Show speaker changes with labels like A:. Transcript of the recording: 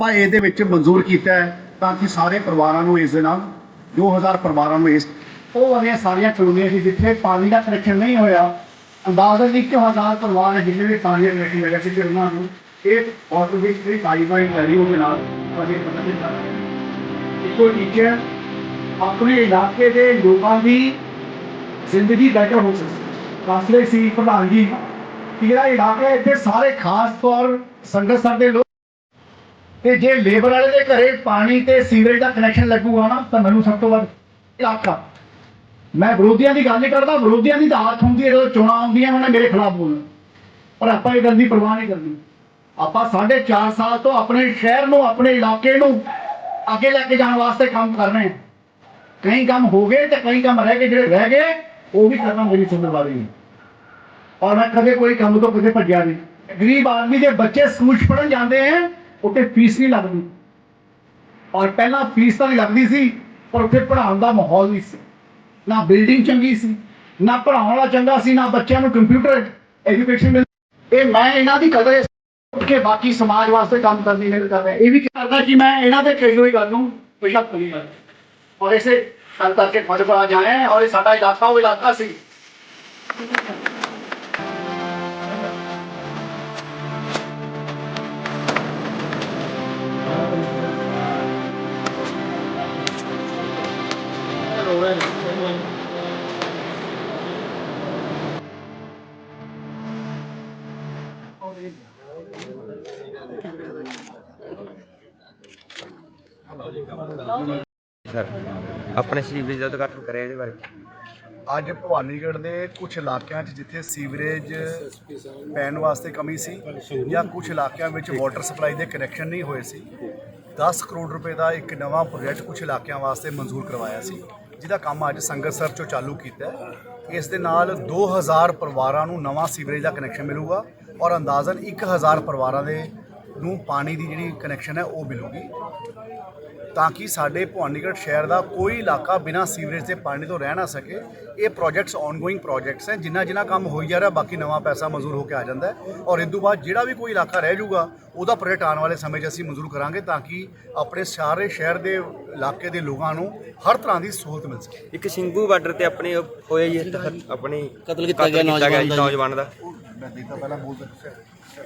A: ਆਪਾਂ ਇਹਦੇ ਵਿੱਚ ਮਨਜ਼ੂਰ ਕੀਤਾ ਹੈ ਤਾਂ ਕਿ ਸਾਰੇ ਪਰਿਵਾਰਾਂ ਨੂੰ ਇਸ ਦੇ ਨਾਲ 2000 ਪਰਿਵਾਰਾਂ ਨੂੰ ਇਸ, ਉਹ ਵਾਲੀਆਂ ਸਾਰੀਆਂ ਕਲੋਨੀਆਂ ਸੀ ਜਿੱਥੇ ਪਾਣੀ ਦਾ ਕਨੈਕਸ਼ਨ ਨਹੀਂ ਹੋਇਆ ਅੰਦਾਜ਼ਨ 1000 ਪਰਿਵਾਰ ਹੈ ਜਿਨ੍ਹਾਂ ਦੇ ਪਾਣੀ ਦਾ ਕਨੈਕਸ਼ਨ ਮਿਲਿਆ ਸੀ ਤੇ ਉਹਨਾਂ ਨੂੰ ਇਹ ਵਾਟਰ ਵਿੱਚ ਦੀ ਕਾਰਵਾਈ ਕਰੀ ਉਹਦੇ ਨਾਲ ਅਸੀਂ ਪਤਾ ਨਹੀਂ ਚੱਲਦਾ ਇੱਕੋ ਟੀਚਰ ਆਪਣੇ ਇਲਾਕੇ ਦੇ ਲੋਕਾਂ ਦੀ ਜ਼ਿੰਦਗੀ ਬੈਟਰ ਹੋ ਸਕੇ ਕਾਸਲੇ ਸੀ ਪ੍ਰਧਾਨ ਜੀ ਕਿ ਜਿਹੜਾ ਇਲਾਕਾ ਇੱਥੇ ਸਾਰੇ ਖਾਸ ਤੌਰ ਸੰਗਤ ਸੰਗਤਸਰ ਦੇ ਲੋਕ ਤੇ ਜੇ ਲੇਬਰ ਵਾਲੇ ਦੇ ਘਰੇ ਪਾਣੀ ਤੇ ਸੀਵਰੇਜ ਦਾ ਕਨੈਕਸ਼ਨ ਲੱਗੂਗਾ ਨਾ, ਤਾਂ ਮੈਨੂੰ ਸਭ ਤੋਂ ਵੱਧ ਇਲਾਕਾ ਮੈਂ ਵਿਰੋਧੀਆਂ ਦੀ ਗੱਲ ਨਹੀਂ ਕਰਦਾ, ਵਿਰੋਧੀਆਂ ਦੀ ਤਾਂ ਆਦਤ ਹੁੰਦੀ ਹੈ ਜਦੋਂ ਚੋਣਾਂ ਆਉਂਦੀਆਂ ਉਹਨਾਂ ਨੇ ਮੇਰੇ ਖਿਲਾਫ ਬੋਲਣਾ। ਪਰ ਆਪਾਂ ਇਹ ਗੱਲ ਦੀ ਪਰਵਾਹ ਨਹੀਂ ਕਰਨੀ। ਆਪਾਂ ਸਾਢੇ ਚਾਰ ਸਾਲ ਤੋਂ ਆਪਣੇ ਸ਼ਹਿਰ ਨੂੰ, ਆਪਣੇ ਇਲਾਕੇ ਨੂੰ ਅੱਗੇ ਲੈ ਕੇ ਜਾਣ ਵਾਸਤੇ ਕੰਮ ਕਰ ਰਹੇ ਹਾਂ। ਕਈ ਕੰਮ ਹੋ ਗਏ ਤੇ ਕਈ ਕੰਮ ਰਹਿ ਗਏ, ਜਿਹੜੇ ਰਹਿ ਗਏ, ਉਹ ਵੀ ਕਰਨਾ ਮੇਰੀ ਜ਼ਿੰਮੇਵਾਰੀ ਹੈ ਔਰ ਮੈਂ ਕਦੇ ਕੋਈ ਕੰਮ ਤੋਂ ਕਦੇ ਭੱਜਿਆ ਨਹੀਂ। ਗਰੀਬ ਆਦਮੀ ਦੇ ਬੱਚੇ ਸਕੂਲ ਚ ਪੜਨ ਜਾਂਦੇ ਹੈ ਉੱਥੇ ਫੀਸ ਨਹੀਂ ਲੱਗਦੀ। ਔਰ ਪਹਿਲਾਂ ਫੀਸ ਤਾਂ ਲੱਗਦੀ ਸੀ, ਪਰ ਉੱਥੇ ਪੜ੍ਹਾਉਣ ਦਾ ਮਾਹੌਲ ਨਹੀਂ ਸੀ। ਨਾ ਬਿਲਡਿੰਗ ਚੰਗੀ ਸੀ, ਨਾ ਪੜ੍ਹਾਉਣ ਵਾਲਾ ਚੰਗਾ ਸੀ, ਨਾ ਬੱਚਿਆਂ ਨੂੰ ਕੰਪਿਊਟਰ ਐਜੂਕੇਸ਼ਨ ਮਿਲ ਇਹ ਮੈਂ ਇਹਨਾਂ ਦੀ ਕਦਰ ਉੱਠ ਕੇ ਬਾਕੀ ਸਮਾਜ ਵਾਸਤੇ ਕੰਮ ਕਰਨੀ ਨਹੀਂ ਕਰਦਾ ਇਹ ਵੀ ਕਰਦਾ ਕਿ ਮੈਂ ਇਹਨਾਂ ਦੇ ਕਹੀ ਹੋਈ ਗੱਲ ਨੂੰ ਬੇਸ਼ੱਕ ਨਹੀਂ ਕਰਦਾ ਔਰ ਇਸੇ ਗੱਲ ਕਰਕੇ ਤੁਹਾਡੇ ਕੋਲ ਅੱਜ ਆਏ ਔਰ ਇਹ ਸਾਡਾ ਇਲਾਕਾ ਉਹ ਇਲਾਕਾ ਸੀ।
B: ਸਰ, ਆਪਣੇ ਸੀਵਰੇਜ ਦਾ ਉਦਘਾਟਨ ਕਰਿਆ ਇਹਦੇ ਬਾਰੇ।
A: ਅੱਜ ਭਵਾਨੀਗੜ੍ਹ ਦੇ ਕੁਝ ਇਲਾਕਿਆਂ 'ਚ ਜਿੱਥੇ ਸੀਵਰੇਜ ਪੈਣ ਵਾਸਤੇ ਕਮੀ ਸੀ ਜਾਂ ਕੁਝ ਇਲਾਕਿਆਂ ਵਿੱਚ ਵਾਟਰ ਸਪਲਾਈ ਦੇ ਕਨੈਕਸ਼ਨ ਨਹੀਂ ਹੋਏ ਸੀ 10 ਕਰੋੜ ਰੁਪਏ ਦਾ ਇੱਕ ਨਵਾਂ ਪ੍ਰੋਜੈਕਟ ਕੁਝ ਇਲਾਕਿਆਂ ਵਾਸਤੇ ਮਨਜ਼ੂਰ ਕਰਵਾਇਆ ਸੀ। ਜਿਹਦਾ ਕੰਮ ਅੱਜ ਸੰਗਤ ਸਰ ਚੋਂ ਚਾਲੂ ਕੀਤਾ ਇਸ ਦੇ ਨਾਲ 2000 ਪਰਿਵਾਰਾਂ ਨੂੰ ਨਵਾਂ ਸੀਵਰੇਜ ਦਾ ਕਨੈਕਸ਼ਨ ਮਿਲੂਗਾ ਔਰ ਅੰਦਾਜ਼ਨ 1000 ਪਰਿਵਾਰਾਂ ਦੇ ਨੂੰ ਪਾਣੀ ਦੀ ਜਿਹੜੀ ਕਨੈਕਸ਼ਨ ਹੈ ਉਹ ਮਿਲੂਗੀ। ਤਾਂ ਕਿ ਸਾਡੇ ਭਵਾਨੀਗੜ੍ਹ ਸ਼ਹਿਰ ਦਾ ਕੋਈ ਇਲਾਕਾ ਬਿਨਾਂ ਸੀਵਰੇਜ ਦੇ ਪਾਣੀ ਤੋਂ ਰਹਿ ਨਾ ਸਕੇ। ਇਹ ਪ੍ਰੋਜੈਕਟਸ ਆਨਗੋਇੰਗ ਪ੍ਰੋਜੈਕਟਸ ਹੈ ਜਿੰਨਾ ਜਿੰਨਾ ਕੰਮ ਹੋਈ ਜਾ ਰਿਹਾ ਬਾਕੀ ਨਵਾਂ ਪੈਸਾ ਮਨਜ਼ੂਰ ਹੋ ਕੇ ਆ ਜਾਂਦਾ ਹੈ। ਔਰ ਇਸ ਤੋਂ ਬਾਅਦ ਜਿਹੜਾ ਵੀ ਕੋਈ ਇਲਾਕਾ ਰਹਿ ਜਾਊਗਾ ਉਹਦਾ ਪ੍ਰੋਜੈਕਟ ਆਉਣ ਵਾਲੇ ਸਮੇਂ 'ਚ ਅਸੀਂ ਮਨਜ਼ੂਰ ਕਰਾਂਗੇ ਤਾਂ ਕਿ ਆਪਣੇ ਸਾਰੇ ਸ਼ਹਿਰ ਦੇ ਇਲਾਕੇ ਦੇ ਲੋਕਾਂ ਨੂੰ ਹਰ ਤਰ੍ਹਾਂ ਦੀ ਸਹੂਲਤ ਮਿਲ ਸਕੇ।
B: ਇੱਕ ਸਿੰਘੂ ਬਾਰਡਰ ਤੇ ਆਪਣੇ ਹੋਇਆ ਜੀ ਆਪਣੀ
C: ਕਤਲ ਕੀਤਾ ਗਿਆ ਨੌਜਵਾਨ ਦਾ
A: ਮੈਂ ਦੇਖਦਾ ਪਹਿਲਾਂ